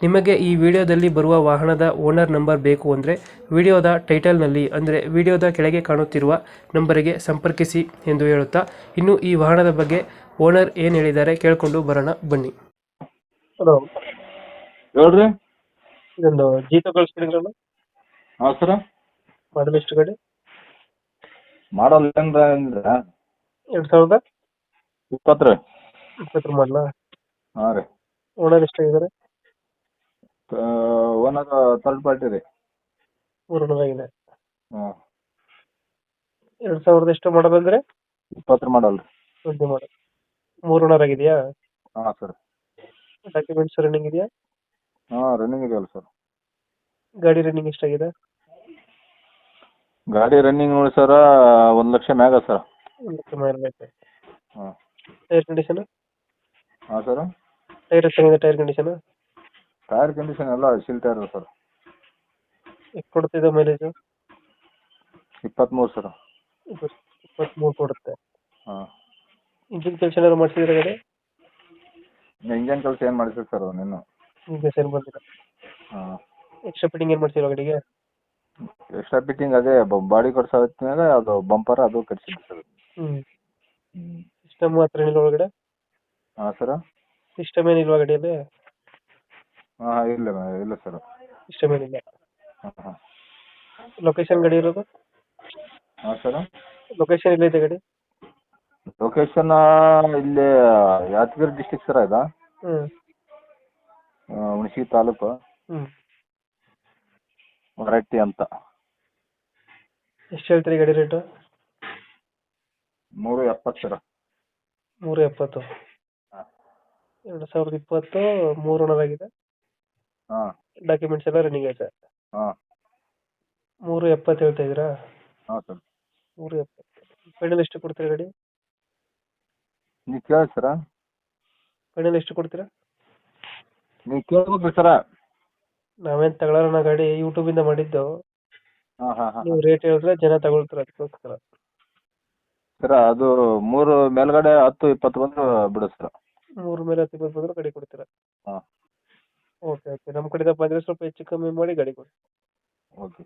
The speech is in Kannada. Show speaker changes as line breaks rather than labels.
ನಿಮಗೆ ಈ ವಿಡಿಯೋದಲ್ಲಿ ಬರುವ ವಾಹನದ ಓನರ್ ನಂಬರ್ ಬೇಕು ಅಂದರೆ ವಿಡಿಯೋದ ಟೈಟಲ್ನಲ್ಲಿ ಅಂದರೆ ವಿಡಿಯೋದ ಕೆಳಗೆ ಕಾಣುತ್ತಿರುವ ನಂಬರಿಗೆ ಸಂಪರ್ಕಿಸಿ ಎಂದು ಹೇಳುತ್ತಾ ಇನ್ನು ಈ ವಾಹನದ ಬಗ್ಗೆ ಓನರ್ ಏನು ಹೇಳಿದ್ದಾರೆ ಕೇಳಿಕೊಂಡು ಬರೋಣ ಬನ್ನಿ. ಹಲೋ.
ಹೇಳ್ರಿ.
ಇದೊಂದು ಜೀತ ಕಳಿಸ್ಬಿಡಿದ್ರಲ್ಲ
ಹಾಂ ಸರ.
ಮಾಡಲ್ ಎಷ್ಟು ಗಾಡಿ?
ಮಾಡಲ್ ಏನ್ರ ಅಂದ್ರೆ
ಎರಡು ಸಾವಿರದ
ಇಪ್ಪತ್ತು ರೀ
ಇಪ್ಪತ್ತರ ಮಾಡಲ
ಹಾಂ ರೀ.
ಓನರ್ ಎಷ್ಟಾಗಿದ್ದಾರೆ?
ಓನರ್ ಥರ್ಡ್ ಪಾರ್ಟಿ ರೀ.
ಮೂರನೇದಾಗಿದೆ.
ಹಾಂ.
ಎರಡು ಸಾವಿರದ ಎಷ್ಟು ಮಾಡಲ್ ಅಂದರೆ
ಇಪ್ಪತ್ತರ ಮಾಡಲ್ ರೀ.
ಟ್ವೆಂಟಿ ಮಾಡಲ್ ಮೂರು ಓನರ್ ಆಗಿದೆಯಾ?
ಹಾಂ ಸರ್
ಡಾಕ್ಯುಮೆಂಟ್ಸ್ ರನ್ನಿಂಗ್ ಇದೆಯಾ?
ಹಾಂ ರನ್ನಿಂಗ್ ಇದೆಯಲ್ಲ ಸರ್
ಗಾಡಿ ರನ್ನಿಂಗ್ ಎಷ್ಟಾಗಿದೆ?
ಗಾಡಿ ರನ್ನಿಂಗ್ ನೋಡಿ ಸರ ಒಂದು ಲಕ್ಷ ಮ್ಯಾಗ ಸರ್
ಒಂದು ಲಕ್ಷ ಮೇಲೆ ಐತೆ
ಹಾಂ.
ಟೈರ್ ಕಂಡೀಷನ್
ಹಾಂ ಸರ್
ಟೈರ್ ಚೆನ್ನಾಗಿದೆ ಟೈರ್ ಕಂಡೀಷನ್
ಟೈರ್ ಕಂಡೀಷನ್ ಎಲ್ಲ ಸಿಲ್ ಟೈರ್ ಸರ್.
ಎಷ್ಟು ಕೊಡ್ತಿದೆ ಮೈಲೇಜು
ಇಪ್ಪತ್ತ್ಮೂರು ಸರ್.
ಇಪ್ಪತ್ತ್ಮೂರು ಕೊಡುತ್ತೆ.
ಹಾಂ.
ಇಂಜಿನ್ ಕೆಲಸ ಏನಾದ್ರು ಮಾಡಿಸಿದ್ರೆ ಗಾಡಿ?
ಇಂಜಿನ್ ಕೆಲಸ ಏನು ಮಾಡಿಸಿದ್ರು ಸರ್ ನೀನು
ಇಂಜಿನ್ ಏನು ಬಂದಿಲ್ಲ
ಹಾಂ.
ಎಕ್ಸ್ಟ್ರಾ ಫಿಟ್ಟಿಂಗ್ ಏನು ಮಾಡ್ಸಿರೋ ಗಾಡಿಗೆ?
ಎಕ್ಸ್ಟ್ರಾ ಫಿಟ್ಟಿಂಗ್ ಅದೇ ಬಾಡಿ ಕೊಡ್ಸೋ ಹೊತ್ತಿನಾಗ ಅದು ಬಂಪರ್ ಅದು ಕಟ್ಸಿ ಸರ್.
ಹ್ಞೂ
ಹ್ಞೂ
ಸಿಸ್ಟಮ್ ಹತ್ರ ಏನಿಲ್ಲ ಒಳಗಡೆ?
ಹಾಂ ಸರ್.
ಸಿಸ್ಟಮ್ ಏನಿಲ್ವಾ ಗಾಡಿಯಲ್ಲಿ?
ಹಾಂ ಇಲ್ಲ ಇಲ್ಲ ಸರ್ ಹಾಂ ಹಾಂ.
ಲೊಕೇಶನ್ ಗಡಿ ಇರೋದು?
ಹಾಂ ಸರ್
ಲೊಕೇಶನ್ ಎಲ್ಲಿದೆ ಗಡಿ?
ಲೊಕೇಶನ್ ಇಲ್ಲಿ ಯಾದಗಿರಿ ಡಿಸ್ಟಿಕ್ ಸರ್ ಇದು?
ಹ್ಞೂ
ಹುಣಸಿ ತಾಲೂಕು.
ಹ್ಞೂ
ಅಂತ.
ಎಷ್ಟು ಹೇಳ್ತೀರಿ ಗಡಿ ರೇಟು?
ಮೂರು ಎಪ್ಪತ್ತು ಸರ್
ಮೂರು ಎಪ್ಪತ್ತು. ಎರಡು ಸಾವಿರದ ಇಪ್ಪತ್ತು ಮೂರು ಆಗಿದೆ.
ಹಾಂ.
ಡಾಕ್ಯುಮೆಂಟ್ಸ್ ಎಲ್ಲ ರನ್ನಿಂಗ್ ಐತೆ
ಹಾಂ.
ಮೂರು ಎಪ್ಪತ್ತು ಹೇಳ್ತಾ ಇದ್ದೀರಾ?
ಹಾಂ ಸರ್.
ಮೂರು ಎಪ್ಪತ್ತು. ಫೈನಲ್ ಎಷ್ಟು ಕೊಡ್ತೀರಾ ಗಾಡಿ?
ನೀವು ಕೇಳಿ ಸರ.
ಫೈನಲ್ ಎಷ್ಟು ಕೊಡ್ತೀರಾ?
ನೀವು ಕೇಳ್ಬೇಕು ಸರ.
ನಾವೇನ್ ತಗೊಳ್ಳೋಣ ಗಾಡಿ ಯೂಟ್ಯೂಬಿಂದ ಮಾಡಿದ್ದು.
ಹಾ ಹಾಂ ಹಾಂ.
ನೀವು ರೇಟ್ ಹೇಳಿದ್ರೆ ಜನ ತಗೊಳ್ತಾರೆ ಅದಕ್ಕೋಸ್ಕರ.
ಸರ ಅದು ಮೂರು ಮೇಲ್ಗಡೆ ಹತ್ತು ಇಪ್ಪತ್ತು ಬಂದು ಬಿಡು ಸರ್.
ಮೂರು ಮೇಲೆ ಹತ್ತು ಇಪ್ಪತ್ತು ಬಂದ್ರೆ ಗಾಡಿ ಕೊಡ್ತೀರಾ? ಓಕೆ ಓಕೆ ನಮ್ಮ ಕಡೆಯಿಂದ ಬಂದ್ರೆ ಸ್ವಲ್ಪ ಹೆಚ್ಚು ಕಮ್ಮಿ ಮಾಡಿ ಗಾಡಿ ಕೊಡಿ.
ಓಕೆ